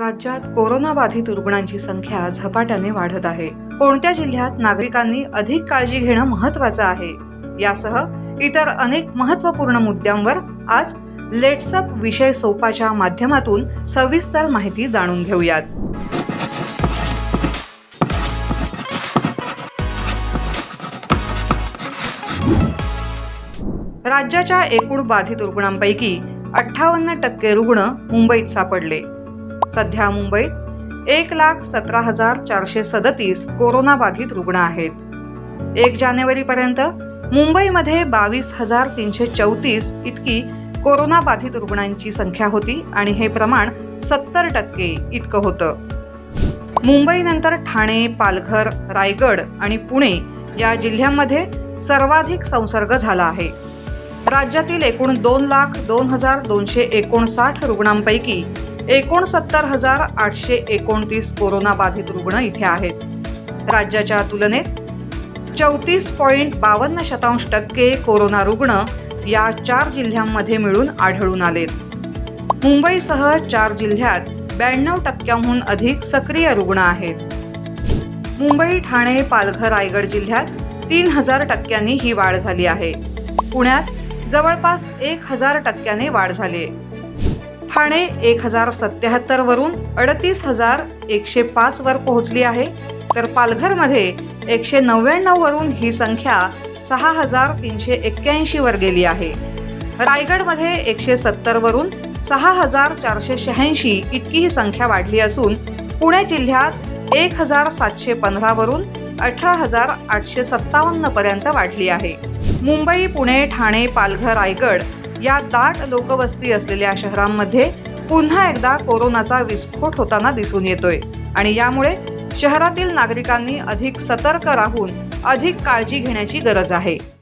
राज्यात कोरोना बाधित रुग्णांची संख्या झपाट्याने वाढत आहे. कोणत्या जिल्ह्यात नागरिकांनी अधिक काळजी घेणं महत्वाचं आहे? यासह इतर अनेक महत्त्वपूर्ण मुद्द्यांवर आज लेट्सअप विषय सोपाच्या माध्यमातून सविस्तर माहिती जाणून घेऊयात. राज्याच्या एकूण बाधित रुग्णांपैकी अठ्ठावन्न टक्के रुग्ण मुंबईत सापडले. सध्या मुंबईत एक लाख सतरा हजार चारशे सदतीस कोरोनाबाधित रुग्ण आहेत. एक जानेवारीपर्यंत मुंबईमध्ये बावीस हजार तीनशे चौतीस इतकी कोरोनाबाधित रुग्णांची संख्या होती आणि हे प्रमाण सत्तर टक्के इतकं होतं. मुंबईनंतर ठाणे पालघर रायगड आणि पुणे या जिल्ह्यांमध्ये सर्वाधिक संसर्ग झाला आहे. राज्यातील एकूण दोन लाख दोन हजार दोनशे एकोणसाठ रुग्णांपैकी एकोणसत्तर हजार आठशे एकोणतीस कोरोना बाधित रुग्ण इथे आहेत. राज्याच्या तुलनेत चौतीस पॉईंट बावन्न शतांश टक्के कोरोना रुग्ण या चार जिल्ह्यांमध्ये मिळून आढळून आलेत मुंबईसह चार जिल्ह्यात ब्याण्णव टक्क्यांहून अधिक सक्रिय रुग्ण आहेत. मुंबई ठाणे पालघर रायगड जिल्ह्यात तीन हजार टक्क्यांनी ही वाढ झाली आहे. पुण्यात जवळपास एक हजार टक्क्याने वाढ झाली ठाणे एक हजार सत्याहत्तर वरून अडतीस हजार एकशे पाच वर पोहोचली आहे. तर पालघरमध्ये एकशे नव्याण्णव वरून ही संख्या सहा हजार तीनशे एक्क्याऐंशी वर गेली आहे. रायगडमध्ये एकशे सत्तर वरून सहा हजार चारशे शहाऐंशी इतकी ही संख्या वाढली असून पुणे जिल्ह्यात एक हजार सातशे पंधरा वरून अठरा हजार आठशे सत्तावन्न पर्यंत वाढली आहे. मुंबई पुणे ठाणे पालघर रायगड या दाट लोकवस्ती असलेल्या शहरांमध्ये पुन्हा एकदा कोरोनाचा विस्फोट होताना दिसून येतोय. आणि यामुळे शहरातील नागरिकांनी अधिक सतर्क राहून अधिक काळजी घेण्याची गरज आहे.